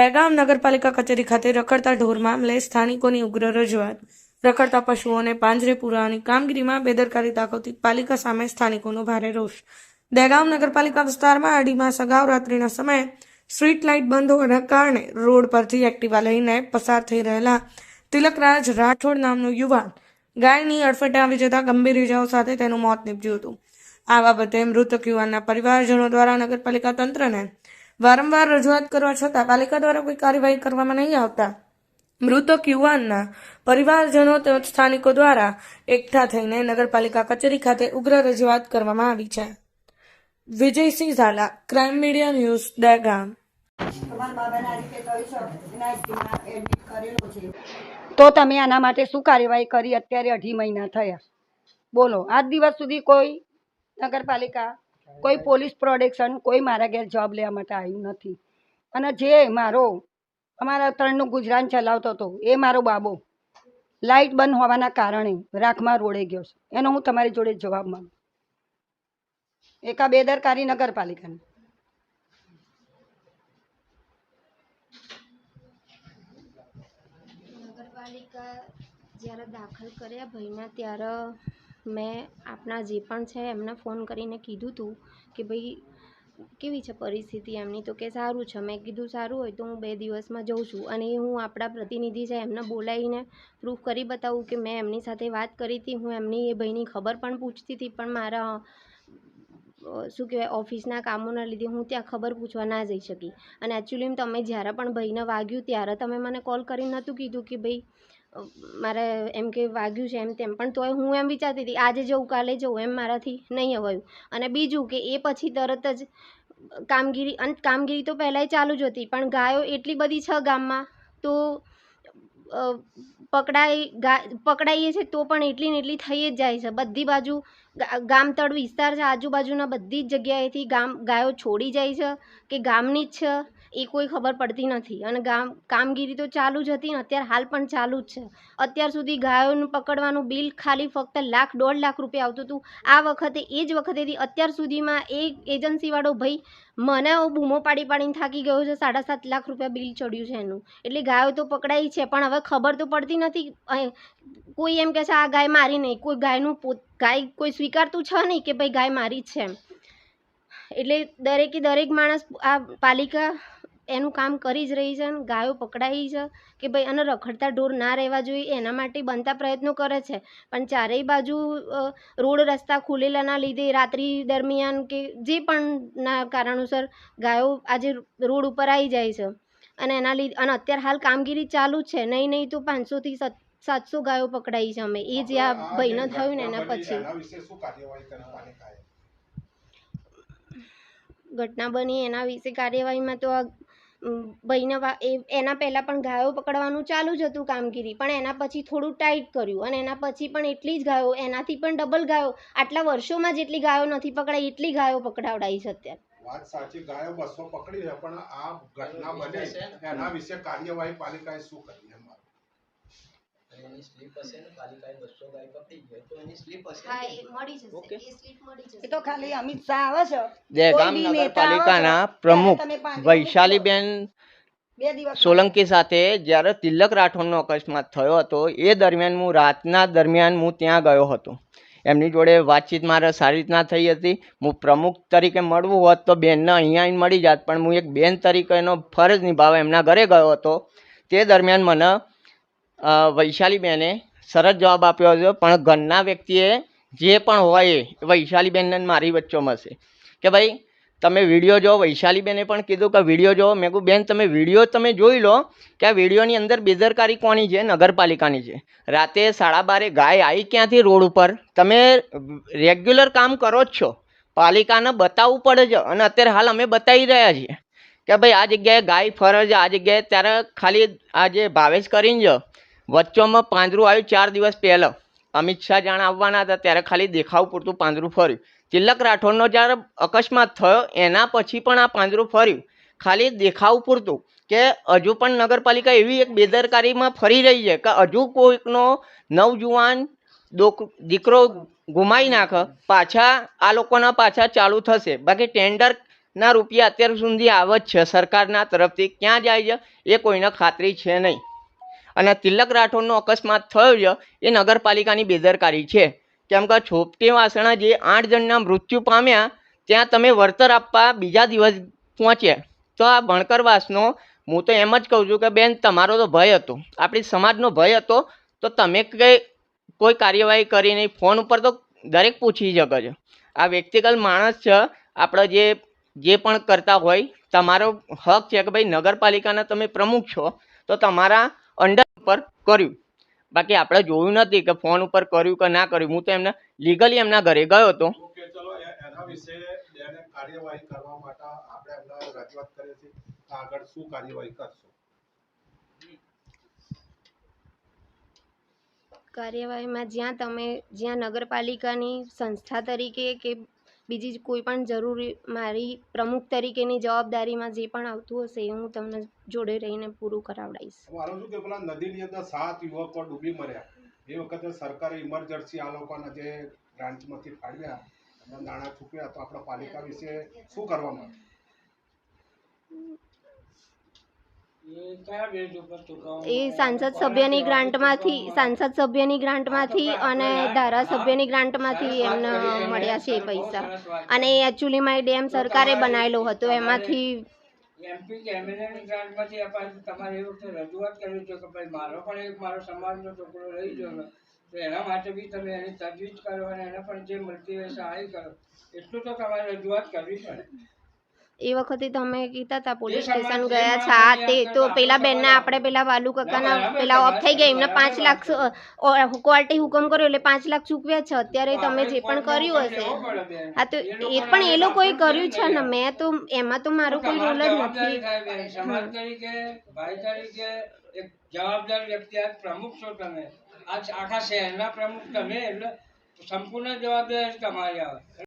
દહેગામ નગરપાલિકા કચેરી ખાતે રખડતા ઢોર મામલે સ્થાનિકોની ઉગ્ર રજૂઆત. રખડતા પશુઓને પાંજરે પુરાવાની કામગીરીમાં બેદરકારી દાખવતી પાલિકા સામે સ્થાનિકોનો ભારે રોષ. દહેગામ નગરપાલિકા વિસ્તારમાં અઢી માસ અગાઉ રાત્રિના સમયે સ્ટ્રીટ લાઇટ બંધ હોવાના કારણે રોડ પરથી એક્ટિવા લઈને પસાર થઈ રહેલા તિલકરાજ રાઠોડ નામનો યુવાન ગાયની અડફેટે આવી જતા ગંભીર ઇજાઓ સાથે તેનું મોત નીપજ્યું હતું. આ બાબતે મૃતક યુવાનના પરિવારજનો દ્વારા નગરપાલિકા તંત્રને વારંવાર રજૂઆત કરવા છતાં પાલિકા દ્વારા કોઈ કાર્યવાહી કરવામાં નહીં આવતા. મૃતક યુવાનના પરિવારજનો તેમજ સ્થાનિકો દ્વારા એકઠા થઈને નગરપાલિકા કચેરી ખાતે ઉગ્ર રજૂઆત કરવામાં આવી છે. Vijaysinh Jhala crime media news Dehgam તો તમે આના માટે શું કાર્યવાહી કરી? અત્યારે અઢી મહિના થયા. બોલો આજ દિવસ સુધી કોઈ નગરપાલિકા કોઈ પોલીસ પ્રોડક્શન, કોઈ મારા ઘેર જોબ લેવા માટે આવ્યું નથી. અને જે મારો, અમારા ત્રણનું ગુજરાન ચલાવતો હતો, એ મારો બાબો લાઇટ બંધ હોવાના કારણે રાખમાં રોડે ગયો છે. એનો હું તમારી જોડે જવાબ માંગુ. એકા બેદરકારી નગરપાલિકાની. નગરપાલિકા જ્યારે દાખલ કર્યા ભાઈના ત્યારે મેં આપણા જે પણ છે એમને ફોન કરીને કીધું હતું કે ભાઈ, કેવી છે પરિસ્થિતિ એમની? તો કે સારું છે. મેં કીધું, સારું હોય તો હું બે દિવસમાં જઉં છું. અને એ હું આપણા પ્રતિનિધિ છે એમને બોલાવીને પ્રૂફ કરી બતાવું કે મેં એમની સાથે વાત કરી હતી. હું એમની એ ભાઈની ખબર પણ પૂછતી હતી, પણ મારા શું કહેવાય, ઓફિસના કામોના લીધે હું ત્યાં ખબર પૂછવા ના જઈ શકી. અને એકચ્યુઅલી તમે જ્યારે પણ ભાઈને વાગ્યું, ત્યારે તમે મને કોલ કરીને નહોતું કીધું કે ભાઈ મારે એમ કે વાગ્યું છે એમ તેમ. પણ તોય હું એમ વિચારતી હતી, આજે જવું કાલે જવું એમ મારાથી નહીં અવાયું. અને બીજું કે એ પછી તરત જ કામગીરી, અને કામગીરી તો પહેલાંય ચાલુ જ હતી, પણ ગાયો એટલી બધી છે ગામમાં, તો પકડાઈ પકડાઈએ છે તો પણ એટલી ને એટલી થઈ જ જાય છે. બધી બાજુ ગામતળ વિસ્તાર છે, આજુબાજુના બધી જ જગ્યાએથી ગામ, ગાયો છોડી જાય છે, કે ગામની જ છે. એ કોઈ ખબર પડતી નથી. અને ગામ, કામગીરી તો ચાલુ જ હતી ને અત્યારે હાલ પણ ચાલુ જ છે. અત્યાર સુધી ગાયોનું પકડવાનું બિલ ખાલી ફક્ત લાખ, દોઢ લાખ રૂપિયા આવતું હતું. આ વખતે, એ જ વખતેથી અત્યાર સુધીમાં એ એજન્સીવાળો ભાઈ મને બૂમો પાડી પાડીને થાકી ગયો છે. સાડા સાત લાખ રૂપિયા બિલ ચડ્યું છે એનું. એટલે ગાયો તો પકડાઈ છે, પણ હવે ખબર તો પડતી નથી. કોઈ એમ કહે છે, આ ગાય મારી નહીં. કોઈ ગાયનું પોત, ગાય કોઈ સ્વીકારતું છે નહીં કે ભાઈ ગાય મારી જ છે એટલે દરેકે દરેક માણસ આ પાલિકા એનું કામ કરી જ રહી છે અને ગાયો પકડાઈ છે કે ભાઈ અને રખડતા ઢોર ના રહેવા જોઈએ એના માટે બનતા પ્રયત્નો કરે છે. પણ ચારેય બાજુ રોડ રસ્તા ખુલેલાના લીધે રાત્રિ દરમિયાન કે જે પણ ના કારણોસર ગાયો આજે રોડ ઉપર આવી જાય છે. અને એના લીધે અને અત્યારે હાલ કામગીરી ચાલુ જ છે. નહીં નહીં તો પાંચસોથી સાતસો ગાયો પકડાઈ છે અમે. એ જે આ ભાઈને થયું ને એના પછી. ઘટના બની એના વિશે કાર્યવાહીમાં તો આ ભાઈને એ એના પહેલાં પણ ગાયો પકડવાનું ચાલુ જ હતું કામગીરી પણ એના પછી થોડું ટાઈટ કર્યું અને એના પછી પણ એટલી જ ગાયો એનાથી પણ ડબલ ગાયો આટલા વર્ષોમાં જેટલી ગાયો નથી પકડાઈ એટલી ગાયો પકડાવડાઈ છે અત્યારે. વાત સાચી ગાયો બસો પકડી છે પણ આ ઘટના બની એના વિશે કાર્યવાહી પાલિકાએ શું કરી અને એની સ્લીપ હશે ને પાલિકાએ બસો ગાય પકડી ગયો તો એની સ્લીપ હશે હા એ મળી જશે. ઓકે. એ સ્લીપ મળી જશે. એ તો ખાલી અમિત શાહ આવે છે. દહેગામ નગરપાલિકાના પ્રમુખ વૈશાલી બેન વૈશાલીબેન સોલંકી સાથે જ્યારે તિલક રાઠોડનો અકસ્માત થયો હતો એ દરમિયાન હું રાતના દરમિયાન હું ત્યાં ગયો હતો. એમની જોડે વાતચીત મારે સારી રીતના થઈ હતી. હું પ્રમુખ તરીકે મળવું હોત તો બેનને અહીંયા આવીને મળી જાત પણ હું એક બેન તરીકેનો ફરજ નિભાવવા એમના ઘરે ગયો હતો. તે દરમિયાન મને વૈશાલીબેને સરસ જવાબ આપ્યો હતો, પણ ઘરના વ્યક્તિએ જે પણ હોય એ વૈશાલીબેનને મારી વચ્ચોમાં છે કે ભાઈ, તમે વીડિયો જો વૈશાલીબેને પણ કીધું કે વીડિયો જો મેં કહું બેન, તમે વીડિયો તમે જોઈ લો કે આ વિડીયોની અંદર બેદરકારી કોની છે? નગરપાલિકાની છે. રાતે સાડા બારે ગાય આવી ક્યાંથી રોડ ઉપર? તમે રેગ્યુલર કામ કરો જ છો. પાલિકાને બતાવવું પડે છે. અને અત્યારે હાલ અમે બતાવી રહ્યા છીએ. કે ભાઈ, આ જગ્યાએ ગાય ફરે છે આ જગ્યાએ ત્યારે ખાલી આ જે ભાવેશ કરીને છે વચ્ચોમાં પાંજરું આવ્યું ચાર દિવસ પહેલાં. અમિત શાહ જાણ આવવાના હતા, ત્યારે ખાલી દેખાવ પૂરતું પાંજરું ફર્યું. તિલક રાઠોડનો જ્યારે અકસ્માત થયો, એના પછી પણ આ પાંજરું ફર્યું. ખાલી દેખાવ પૂરતું કે હજુ પણ નગરપાલિકા એવી એક બેદરકારીમાં ફરી રહી છે કે હજુ કોઈકનો નવજુવાન દોક, દીકરો ગુમાવી નાખે, પાછા આ લોકોના પાછા ચાલુ થશે. બાકી ટેન્ડર ના રૂપિયા અત્યાર સુધી આવે જ છે. સરકારના તરફથી ક્યાં જાય છે, એ કોઈને ખાતરી છે નહીં. અને તિલક રાઠોડનો અકસ્માત થયો છે, એ નગરપાલિકાની બેદરકારી છે. કેમ કે છોપટી વાસણા જે આઠ જણના મૃત્યુ પામ્યા, ત્યાં તમે વળતર આપવા બીજા દિવસ પહોંચ્યા. તો આ ભણકરવાસનો હું તો એમ જ કહું છું કે બેન, તમારો તો ભય હતો. આપણી સમાજનો ભય હતો, તો તમે કંઈ, કોઈ કાર્યવાહી કરી નહીં. ફોન ઉપર તો દરેક પૂછી શકે છે. આ વ્યક્તિગત માણસ છે, આપણે જે જે પણ કરતા હોય, તમારો હક છે કે ભાઈ નગરપાલિકાના તમે પ્રમુખ છો, તો તમારા અંડર ઉપર કર્યું. બાકી આપણે જોયું નથી કે ફોન ઉપર કર્યું કે ના કર્યું. હું તો એમને લીગલી એમના ઘરે ગયો હતો. ઓકે ચલો એ- એના વિશે બેને કાર્યવાહી કરવા માટે આપણે એમને રજૂઆત કરીએ છીએ આગળ શું કાર્યવાહી કરશો. કાર્યવાહીમાં જ્યાં તમે જ્યાં નગરપાલિકાની સંસ્થા તરીકે કે બીજી કોઈ પણ જરૂરી મારી પ્રમુખ તરીકેની જવાબદારીમાં જે પણ આવતું હશે એ હું તમને જોડે રહીને પૂરું કરાવડાવીશ કે પેલા નદીની અંદર સાત યુવકો ડૂબી મર્યા. એ વખતે સરકારે ઇમરજન્સી આ લોકોના જે બ્રાન્ચમાંથી ફાળવ્યા નાણાં ચૂક્યા તો આપણા પાલિકા વિશે શું કરવામાં એ સાંસદ સભ્યની ગ્રાન્ટમાંથી, સાંસદ સભ્યની ગ્રાન્ટમાંથી અને ધારાસભ્યની ગ્રાન્ટમાંથી એમને મળ્યા છે એ પૈસા. અને એ એકચ્યુઅલીમાં એ ડેમ સરકારે બનાવેલો હતો, એમાંથી એમપી કે એમએલએની ગ્રાન્ટમાંથી તમારે એ રજૂઆત કરવી જોઈએ કે ભાઈ મારો પણ એક મારો સમાજનો છોકરો રહી ગયો તો એના માટે બી તમે એની તજવીજ કરો અને એને પણ જે મળતી હોય સહાય કરો. એટલું તો તમારે રજૂઆત કરવી પડે. એ વખતે તમે કીધા હતા પોલીસ સ્ટેશન ગયા છે આ તે તો પેલા બેનના આપણે પેલા વાલુ કાકાના પેલા ઓફ થઈ ગયા એમને પાંચ લાખ કોર્ટે હુકમ કર્યો એટલે પાંચ લાખ ચૂકવ્યા છે. અત્યારે તમે જે પણ કર્યું હશે. હા તો એ પણ એ લોકોએ કર્યું છે ને મેં તો એમાં તો મારું કોઈ રોલ જ નથી. જવાબદાર વ્યક્તિ આ પ્રમુખ છો તમે. આજ આખા શહેરના પ્રમુખ તમે એટલે સંપૂર્ણ જવાબદારી તમારી આવે.